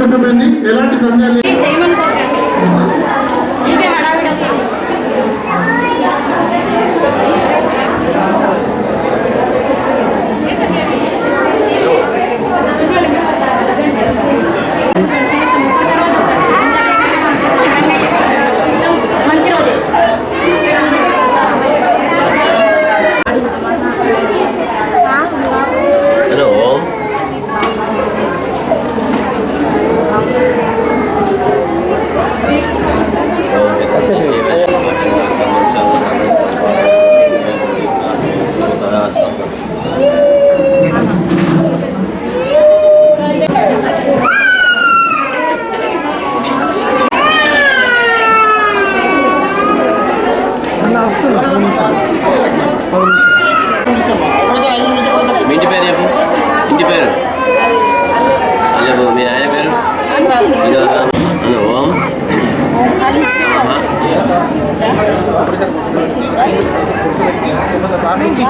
కుటుంబాన్ని ఎలాంటి సందేహాలు ఇదే హడావిడి మంచి రోజే హలో మీ ఇంటి పేరు చెప్పు ఇంటి పేరు చెప్పు మీ ఆయన పేరు వినోద హలో ఓం నమః. Right, okay.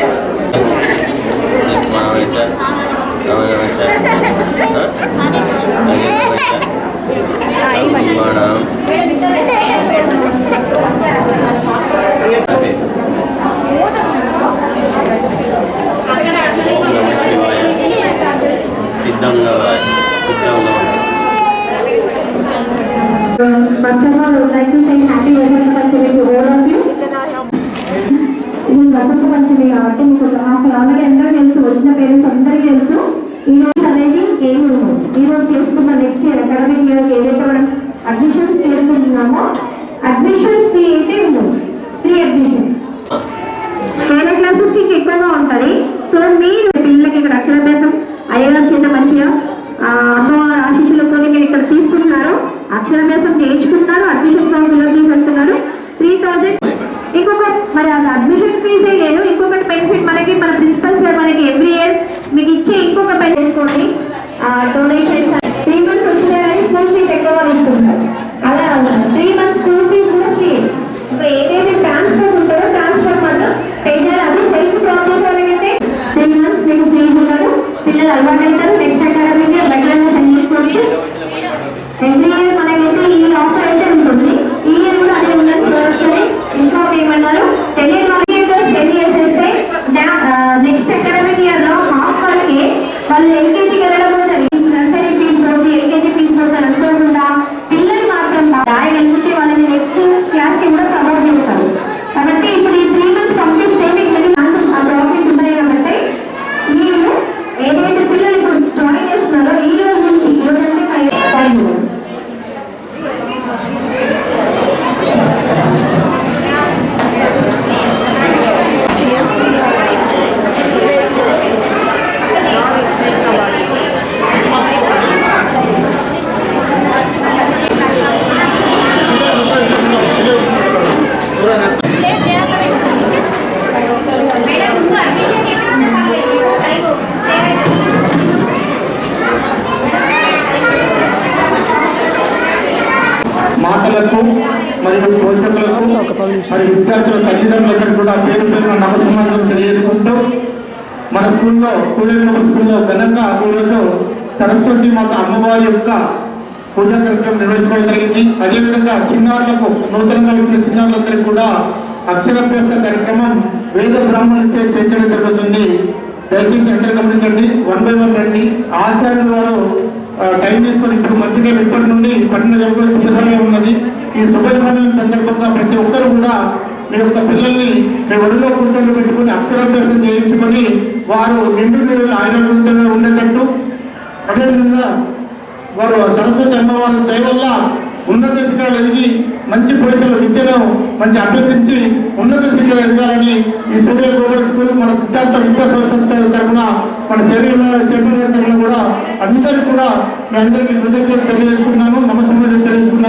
all would like to say happy Vasanta Panchami ఇది వసంత పంచమి కాబట్టి మీకు మా ఫ్యామిలీ అందరూ తెలుసు వచ్చిన పేరెంట్స్ అందరికీ తెలుసు. ఈ రోజు అనేది ఏమి ఈ రోజు చేసుకున్న నెక్స్ట్ ఇయర్ అకాడమిక్ ఇయర్ ఏదైతే మనం అడ్మిషన్స్ చేసుకుంటున్నామో అడ్మిషన్ ఫీ అయితే ఉండదు ఫ్రీ అడ్మిషన్ పేద క్లాసెస్కి ఎక్కువగా ఉంటుంది. సో మీరు పిల్లలకి ఇక్కడ అక్షరాభ్యాసం అయ్యేదాని చేత మంచిగా అమ్మ ఆశీస్సులతో మీరు ఇక్కడ తీసుకుంటున్నారు. అక్షరభ్యాసం నేర్చుకుంటున్నారు అడ్మిషన్ ఫామ్ ఫిల్ చేసుకుంటున్నారు త్రీ థౌజండ్ ఇంకొక మరి అది అడ్మిషన్ ఫీజే లేదు. ఇంకొకటి బెనిఫిట్ మనకి మన ప్రిన్సిపల్ సార్ మనకి ఎవ్రీ ఇయర్ మీకు ఇచ్చే ఇంకొక బెనిఫిట్ కొన్ని డొనేషన్స్ త్రీ మంత్స్ వచ్చిన స్కూల్ ఫీజ్ ఎక్కువ తీసుకుంటారు. అలా త్రీ మంత్స్ స్కూల్ ఫీజ్ కూడా ఫ్రీ ఇంకా ఏదైతే ట్రాన్స్ఫర్ ఉంటారో ట్రాన్స్ఫర్ మాత్రం పే చేయాలి అది సెల్ఫ్ ప్రాబ్లమ్స్ ఎవరైతే త్రీ మంత్స్ మీకు ఫ్రీ ఉంటారు. పిల్లలు అలవాటు అవుతారు నెక్స్ట్ అకాడమీకి బెటర్ చదివించుకుంటే ఎవ్రీ ఇయర్ మరియు పోషకులకు మరియు విద్యార్థుల తల్లిదండ్రులందరికీ కూడా పేరు పేరున నమస్కారం తెలియజేసుకుంటూ మన స్కూల్లో సూర్యగ్రహం స్కూల్లో ఘనంగా ఈరోజు సరస్వతి మాత అమ్మవారి యొక్క పూజా కార్యక్రమం నిర్వహించుకోవడం జరిగింది. అదేవిధంగా చిన్నారులకు నూతనంగా వచ్చిన చిన్నారులందరికీ కూడా అక్షరాభ్యాస కార్యక్రమం వేద బ్రాహ్మణులచే చేర్చడం జరుగుతుంది. దయచేసి అందరూ గమనించండి. వన్ బై వన్ రండి. ఆచార్యుల వారు టైం తీసుకొని ఇప్పుడు మంచిగా ఇప్పటి నుండి పట్టిన దగ్గర శుభ సమయం ఉన్నది. ఈ శుభ సమయం సందర్భంగా ప్రతి ఒక్కరు కూడా మీ యొక్క పిల్లల్ని మీ ఒడిలో కూర్చొని పెట్టుకుని అక్షరాభ్యాసం చేయించుకొని వారు నిండు నీళ్ళు ఆయన ఉండేటట్టు. అదేవిధంగా వారు సరస్వతి అమ్మవారి దయ వల్ల ఉన్నత శిఖరాలు ఎదిగి మంచి పోషకుల విద్యను మంచి అభ్యసించి ఉన్నత శిఖరాలు ఎదగాలని ఈ సూర్య గోగుల స్కూల్ మన సిద్ధార్థ విద్యా సంస్థ తరఫున మన చర్యల చర్యల కూడా అందరికీ కూడా మీ అందరికీ కృతజ్ఞతలు తెలియజేసుకున్నాను నమస్కారం తెలియజేసుకున్నాను